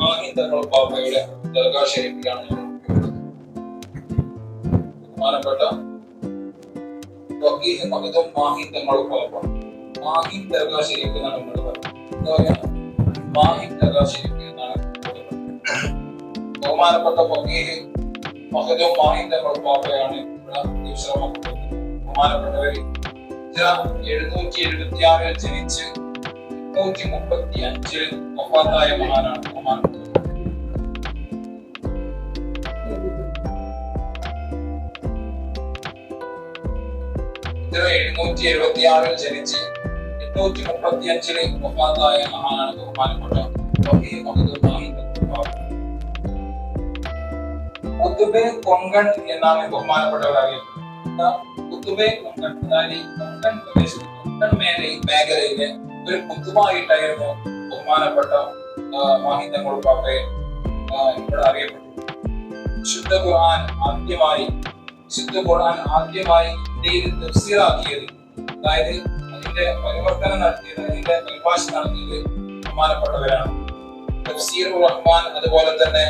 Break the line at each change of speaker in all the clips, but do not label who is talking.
മാഹിന്ദങ്ങൾ പാപ്പയുടെ ദർഗാ ഷെരീഫിലാണ് നമ്മൾ ബഹുമാനപ്പെട്ട വക്കീൽ മാഹിൻ തങ്ങൾ പാപ്പ മാഹിൻ ദർഗാ ഷെരീഫ് എന്നാണ് നമ്മൾ പറയുന്നത് മാഹിൻ ദർഗാ ഷെരീഫ് എന്നാണ്. ബഹുമാനപ്പെട്ട വക്കീൽ മാഹിൻ തങ്ങൾ പാപ്പയാണ് ഇവിടെ വിശ്രമം കൊടുക്കുന്നത്. എഴുന്നൂറ്റി എഴുപത്തി ആറിൽ ജനിച്ച് എണ്ണൂറ്റി മുപ്പത്തി അഞ്ചിൽ ഒപ്പാത്തായ മഹാനാണ് ബഹുമാനപ്പെട്ടത് ഹിജ്റ എഴുന്നൂറ്റി എഴുപത്തി ആറിൽ ജനിച്ച് എണ്ണൂറ്റി മുപ്പത്തി അഞ്ചിൽ വഫാത്തായ മഹാനാണ് ബഹുമാനപ്പെട്ട വഹീദ് മുഹമ്മദ് മാഹിദ് ബാബ. കുത്തുബെ കൊങ്കൺ എന്നാണ് ബഹുമാനപ്പെട്ടവർ അറിയപ്പെടുന്നത്. കുത്തുബെ കൊങ്കൺ അതായത് ഈ കൊങ്കൺ പ്രദേശത്ത് കൊങ്കൺ മേഖല മേഖലയിലെ ഒരു കുത്തുമായിട്ടായിരുന്നു ബഹുമാനപ്പെട്ട മാഹിദങ്ങൾ പാപ്പയെ ആ, ഇവിടെ അറിയപ്പെട്ടു ശുദ്ധ ഖുർആൻ ആദ്യമായി ശുദ്ധ ഖുർആൻ ആദ്യമായി ഇന്ത്യയിൽ തഫ്സീറാക്കിയത് അതായത് അതിന്റെ പരിവർത്തനം നടത്തിയത് അതിന്റെ പരിഭാഷ നടത്തിയത് ബഹുമാനപ്പെട്ടവരാണ്. തഫ്സീർ റഹ്മാൻ അതുപോലെ തന്നെ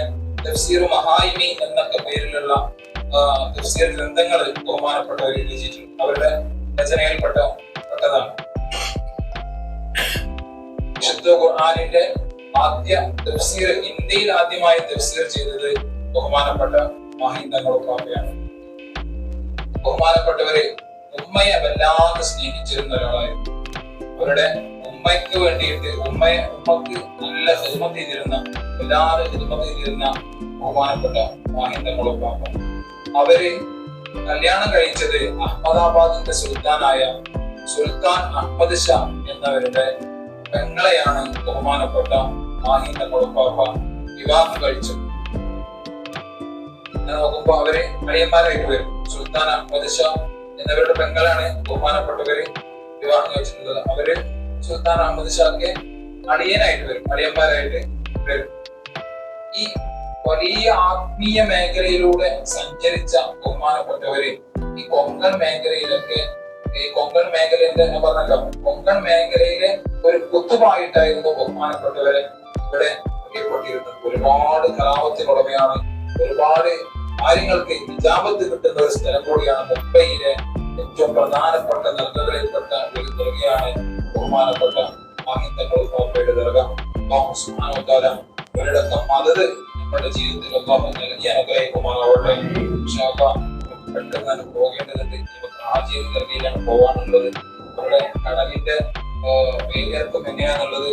തഫ്സീർ മഹായിമി എന്നൊക്കെ പേരിലുള്ള തഫ്സീർ ഗ്രന്ഥങ്ങൾ ബഹുമാനപ്പെട്ടവർ രചിച്ചിട്ടുണ്ട്. അവരുടെ രചനയിൽപ്പെട്ട പെട്ടതാണ്. വിശുദ്ധ ഖുർആാനിന്റെ ആദ്യ തഫ്സീർ ഇന്ത്യയിൽ ആദ്യമായി തഫ്സീർ ചെയ്തത് ബഹുമാനപ്പെട്ട മാഹിന്ദങ്ങളൊക്കെയാണ് ബഹുമാനപ്പെട്ടവരെ ഉമ്മയെ വല്ലാതെ സ്നേഹിച്ചിരുന്ന ഒരാളായിരുന്നു. അവരുടെ ഉമ്മയ്ക്ക് വേണ്ടിയിട്ട് ഉമ്മയെ ഉമ്മക്ക് നല്ല ഹിദ്മത്ത് ചെയ്തിരുന്ന വല്ലാതെ ഹിദ്മത്ത് ചെയ്തിരുന്ന ബഹുമാനപ്പെട്ട മാഹിന്ദങ്ങളൊക്കെ അവർ കല്യാണം കഴിച്ചത് അഹമ്മദാബാദിന്റെ സുൽത്താനായ സുൽത്താൻ അഹമ്മദ് ഷാ എന്നവരുടെ പെങ്ങളെയാണ് ബഹുമാനപ്പെട്ട മാഹിന്റെ മുളപ്പാപ്പ വിവാഹം കഴിച്ചത്. അങ്ങനെ നോക്കുമ്പോ അവരെ അടിയന്മാരായിട്ട് വരും. സുൽത്താൻ അഹമ്മദ് ഷാ എന്നിവരുടെ പെങ്ങളാണ് ബഹുമാനപ്പെട്ടവര് വിവാഹം കഴിച്ചിട്ടുള്ളത്. അവർ സുൽത്താൻ അഹമ്മദ് ഷാക്ക് അടിയനായിട്ട് വരും. അടിയന്മാരായിട്ട് വരും. ഈ വലിയ ആത്മീയ മേഖലയിലൂടെ സഞ്ചരിച്ച ബഹുമാനപ്പെട്ടവര് ഈ കൊങ്കൺ മേഖലയിലൊക്കെ ഈ കൊങ്കൺ മേഖലയിലെ ഞാൻ പറഞ്ഞല്ലോ കൊങ്കൺ മേഖലയിലെ ഒരു കുത്തുമായിട്ടായിരുന്നു ബഹുമാനപ്പെട്ടവരെ ഇവിടെ അറിയപ്പെട്ടിരുന്നത് ഒരുപാട് കലാപത്തിനുടമയാണ്. ഒരുപാട് കാര്യങ്ങൾക്ക് വിജാപത്ത് കിട്ടുന്ന ഒരു സ്ഥലം കൂടിയാണ് മുംബൈയിലെ ഏറ്റവും പ്രധാനപ്പെട്ട ദർഗകളിൽപ്പെട്ട ഒരു ദുർഗയാണ് ബഹുമാനപ്പെട്ട പാപ്പയുടെ ദർഗ. തആല ഒരിടക്കം മദത് നമ്മുടെ ജീവിതത്തിൽ അള്ളാഹു നൽകി അനുഗ്രഹിക്കുമാറാവട്ടെ പെട്ടെന്ന് പോകേണ്ടതുണ്ട് നമുക്ക് ജീവിത പോകാനുള്ളത്. നമ്മുടെ കടലിന്റെ വേഗർക്കം എങ്ങനെയാന്നുള്ളത്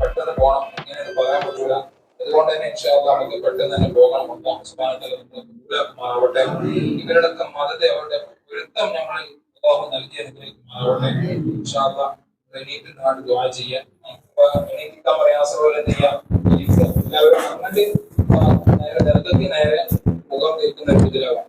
പെട്ടെന്ന് പോകണം എങ്ങനെ പറയാൻ പറ്റൂല. അതുകൊണ്ട് തന്നെ നമുക്ക് പെട്ടെന്ന് തന്നെ പോകണം. അള്ളാഹു സുബ്ഹാനഹു ഇവരടക്കം മതത്തെ അവരുടെ പൊരുത്തം നമ്മൾ അള്ളാഹു നൽകി അനുഗ്രഹിക്കുമാറാവട്ടെ ഇൻഷാല്ല എണീറ്റ് നാട് ദ്വാ ചെയ്യാം. അപ്പൊ എണീറ്റിക്കാൻ പ്രയാസമുള്ള ചെയ്യാം? എല്ലാവരും അങ്ങോട്ട് നേരെ ദർഗയ്ക്ക് നേരെ മുഖം തീർക്കുന്ന രീതിയിലാവാം.